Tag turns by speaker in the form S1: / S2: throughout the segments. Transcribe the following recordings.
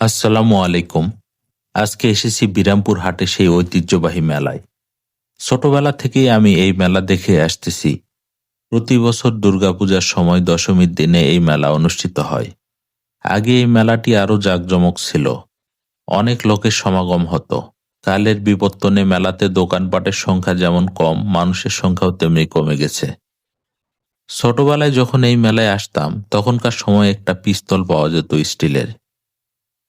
S1: আসসালামু আলাইকুম। আজকে এসেছি বিরামপুর হাটে সেই ঐতিহ্যবাহী মেলায়। ছোটবেলা থেকেই আমি এই মেলা দেখে আসতেছি। প্রতি বছর দুর্গাপূজার সময় দশমীর দিনে এই মেলা অনুষ্ঠিত হয়। আগে এই মেলাটি আরও জাঁকজমক ছিল। অনেক লোকের সমাগম হতো। কালের বিবর্তনে মেলাতে দোকানপাটের সংখ্যা যেমন কম, মানুষের সংখ্যাও তেমনি কমে গেছে। ছোটবেলায় যখন এই মেলায় আসতাম, তখনকার সময় একটা পিস্তল পাওয়া যেত স্টিলের।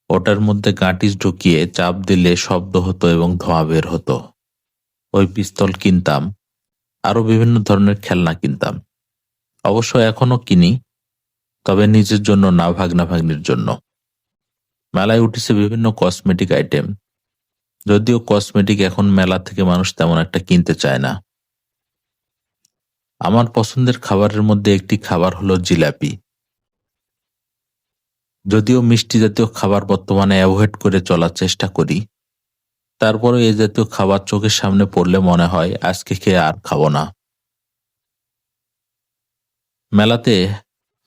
S1: ওটার মধ্যে গাঁটিস ঢুকিয়ে চাপ দিলে শব্দ হতো এবং ধোঁয়া বের হতো। ওই পিস্তল কিনতাম আরও বিভিন্ন ধরনের খেলনা কিনতাম। অবশ্য এখনও কিনি, তবে নিজের জন্য না ভাগনা ভাগ্নির জন্য। মেলায় উঠেছে বিভিন্ন কসমেটিক আইটেম। যদিও কসমেটিক এখন মেলা থেকে মানুষ তেমন একটা কিনতে চায় না। আমার পছন্দের খাবারের মধ্যে একটি খাবার হলো জিলাপি। যদিও মিষ্টি জাতীয় খাবার বর্তমানে অ্যাভয়েড করে চলার চেষ্টা করি তারপরে এই জাতীয় খাবার চোখের সামনে পড়লে মনে হয় আজকে খেয়ে আর খাব না। মেলাতে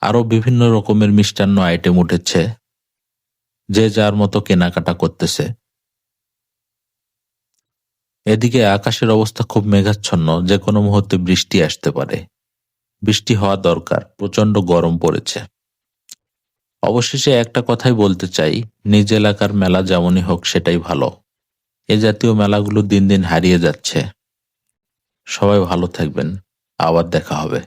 S1: আরও বিভিন্ন রকমের মিষ্টান্ন আইটেম উঠেছে, যে যার মতো কেনাকাটা করতেছে। এদিকে আকাশের অবস্থা খুব মেঘাচ্ছন্ন, যে কোনো মুহূর্তে বৃষ্টি আসতে পারে। বৃষ্টি হওয়া দরকার প্রচণ্ড গরম পড়েছে। অবশেষে একটা কথাই বলতে চাই, নিজ এলাকার মেলা যেমনই হোক সেটাই ভালো। এ জাতীয় মেলাগুলো দিন দিন হারিয়ে যাচ্ছে। সবাই ভালো থাকবেন। আবার দেখা হবে।